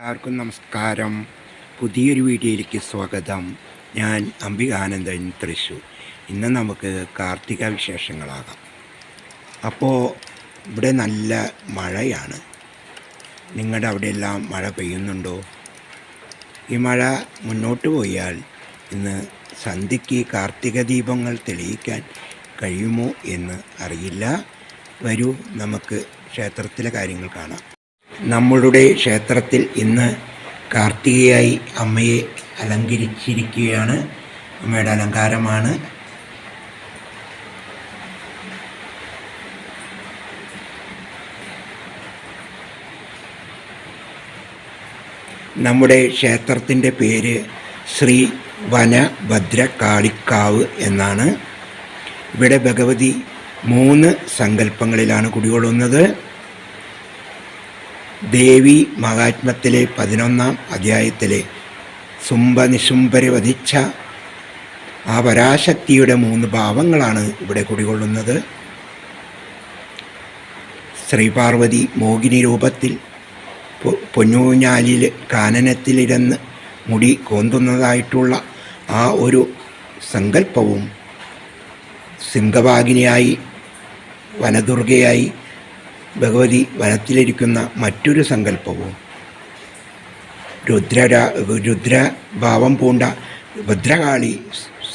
എല്ലാവർക്കും നമസ്കാരം. പുതിയൊരു വീഡിയോയിലേക്ക് സ്വാഗതം. ഞാൻ അംബികാനന്ദൻ തൃശ്ശൂർ ഇന്ന് നമുക്ക് കാർത്തിക വിശേഷങ്ങളാകാം. അപ്പോൾ ഇവിടെ നല്ല മഴയാണ്. നിങ്ങളുടെ അവിടെയെല്ലാം മഴ പെയ്യുന്നുണ്ടോ? ഈ മഴ മുന്നോട്ട് പോയാൽ ഇന്ന് സന്ധ്യയ്ക്ക് കാർത്തിക ദീപങ്ങൾ തെളിയിക്കാൻ കഴിയുമോ എന്ന് അറിയില്ല. വരൂ നമുക്ക് ക്ഷേത്രത്തിലെ കാര്യങ്ങൾ കാണാം. നമ്മളുടെ ക്ഷേത്രത്തിൽ ഇന്ന് കാർത്തികയായി അമ്മയെ അലങ്കരിച്ചിരിക്കുകയാണ്. അമ്മയുടെ അലങ്കാരമാണ്. നമ്മുടെ ക്ഷേത്രത്തിന്റെ പേര് ശ്രീ വനഭദ്രകാളിക്കാവ് എന്നാണ്. ഇവിടെ ഭഗവതി മൂന്ന് സങ്കല്പങ്ങളിലാണ് കുടികൊള്ളുന്നത്. ദേവി മഹാത്മത്തിലെ പതിനൊന്നാം അധ്യായത്തിലെ സുംബനിശുംബരെ വധിച്ച ആ പരാശക്തിയുടെ മൂന്ന് ഭാവങ്ങളാണ് ഇവിടെ കുടികൊള്ളുന്നത്. ശ്രീപാർവതി മോഹിനി രൂപത്തിൽ പൊന്നൂഞ്ഞാലിൽ കാനനത്തിലിരുന്ന് മുടി കോന്തുന്നതായിട്ടുള്ള ആ ഒരു സങ്കല്പവും സിംഹവാഗിനിയായി വനദുർഗയായി ഭഗവതി വനത്തിലിരിക്കുന്ന മറ്റൊരു സങ്കല്പവും. രുദ്ര രുദ്രഭാവം പൂണ്ട ഭദ്രകാളി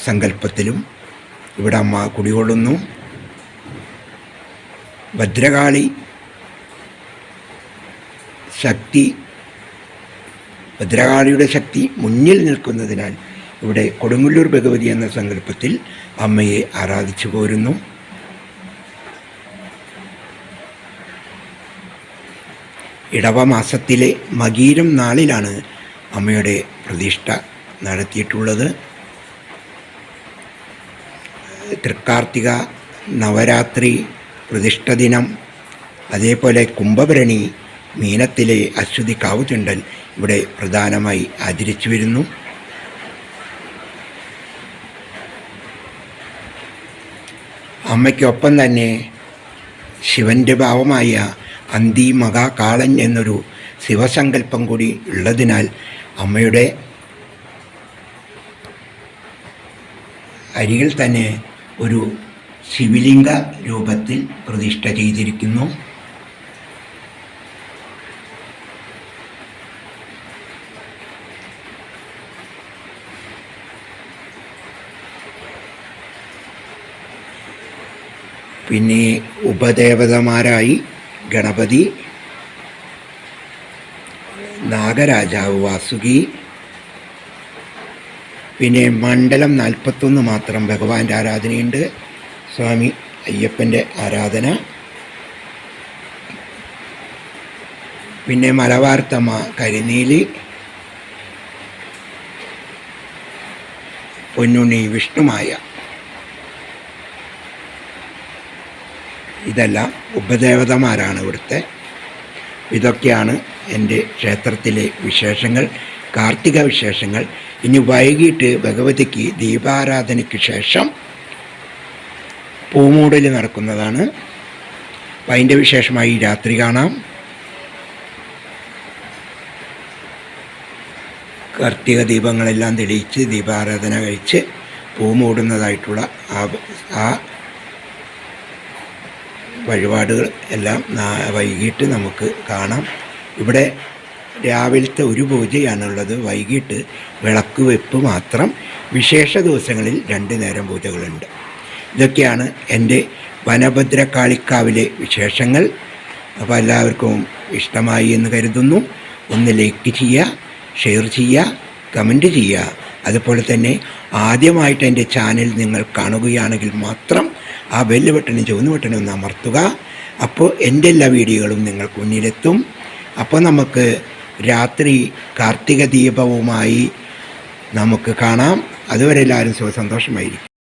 സങ്കല്പത്തിലും ഇവിടെ അമ്മ കുടികൊള്ളുന്നു. ഭദ്രകാളി ശക്തി ഭദ്രകാളിയുടെ ശക്തി മുന്നിൽ നിൽക്കുന്നതിനാൽ ഇവിടെ കൊടുങ്ങല്ലൂർ ഭഗവതി എന്ന സങ്കല്പത്തിൽ അമ്മയെ ആരാധിച്ചു പോരുന്നു. ഇടവമാസത്തിലെ മകീരം നാളിലാണ് അമ്മയുടെ പ്രതിഷ്ഠ നടത്തിയിട്ടുള്ളത്. തൃക്കാർത്തിക നവരാത്രി പ്രതിഷ്ഠ ദിനം അതേപോലെ കുംഭഭരണി മീനത്തിലെ അശ്വതി കാവുചുണ്ടൽ ഇവിടെ പ്രധാനമായി ആചരിച്ചു വരുന്നു. അമ്മയ്ക്കൊപ്പം തന്നെ ശിവന്റെ ഭാവമായ അന്തി മഹാകാളൻ എന്നൊരു ശിവസങ്കല്പം കൂടി ഉള്ളതിനാൽ അമ്മയുടെ അരികിൽ തന്നെ ഒരു ശിവലിംഗ രൂപത്തിൽ പ്രതിഷ്ഠ ചെയ്തിരിക്കുന്നു. പിന്നെ ഉപദേവതമാരായി ഗണപതി നാഗരാജാവ് വാസുകി പിന്നെ മണ്ഡലം നാൽപ്പത്തൊന്ന് മാത്രം ഭഗവാന്റെ ആരാധനയുണ്ട്. സ്വാമി അയ്യപ്പന്റെ ആരാധന. പിന്നെ മലവാർത്തമ്മ കരിനീലി. പൊന്നുണ്ണി വിഷ്ണുമായ ഇതെല്ലാം ഉപദേവതമാരാണ് ഇവിടുത്തെ. ഇതൊക്കെയാണ് എന്റെ ക്ഷേത്രത്തിലെ വിശേഷങ്ങൾ കാർത്തിക വിശേഷങ്ങൾ. ഇനി വൈകിട്ട് ഭഗവതിക്ക് ദീപാരാധനയ്ക്ക് ശേഷം പൂമൂടൽ നടക്കുന്നതാണ്. അപ്പം അതിന്റെ വിശേഷമായി രാത്രി കാണാം. കാർത്തിക ദീപങ്ങളെല്ലാം തെളിയിച്ച് ദീപാരാധന കഴിച്ച് പൂമൂടുന്നതായിട്ടുള്ള ആ ആ വഴിപാടുകൾ എല്ലാം വൈകിട്ട് നമുക്ക് കാണാം. ഇവിടെ രാവിലത്തെ ഒരു പൂജയാണുള്ളത്. വൈകിട്ട് വിളക്ക് വെപ്പ് മാത്രം. വിശേഷ ദിവസങ്ങളിൽ രണ്ട് നേരം പൂജകളുണ്ട്. ഇതൊക്കെയാണ് എന്റെ വനഭദ്രക്കാളിക്കാവിലെ വിശേഷങ്ങൾ. അപ്പോൾ എല്ലാവർക്കും ഇഷ്ടമായി എന്ന് കരുതുന്നു. ഒന്ന് ലൈക്ക് ചെയ്യുക ഷെയർ ചെയ്യുക കമന്റ് ചെയ്യുക. അതുപോലെ തന്നെ ആദ്യമായിട്ട് എന്റെ ചാനൽ നിങ്ങൾ കാണുകയാണെങ്കിൽ മാത്രം ആ ബെല്ല് ബട്ടണും ചുവന്ന ബട്ടണും ഒന്ന് അമർത്തുക. അപ്പോൾ എന്റെ എല്ലാ വീഡിയോകളും നിങ്ങൾക്ക് മുന്നിലെത്തും. അപ്പോൾ നമുക്ക് രാത്രി കാർത്തിക ദീപവുമായി നമുക്ക് കാണാം. അതുവരെ എല്ലാവരും സുഖസന്തോഷമായിരിക്കും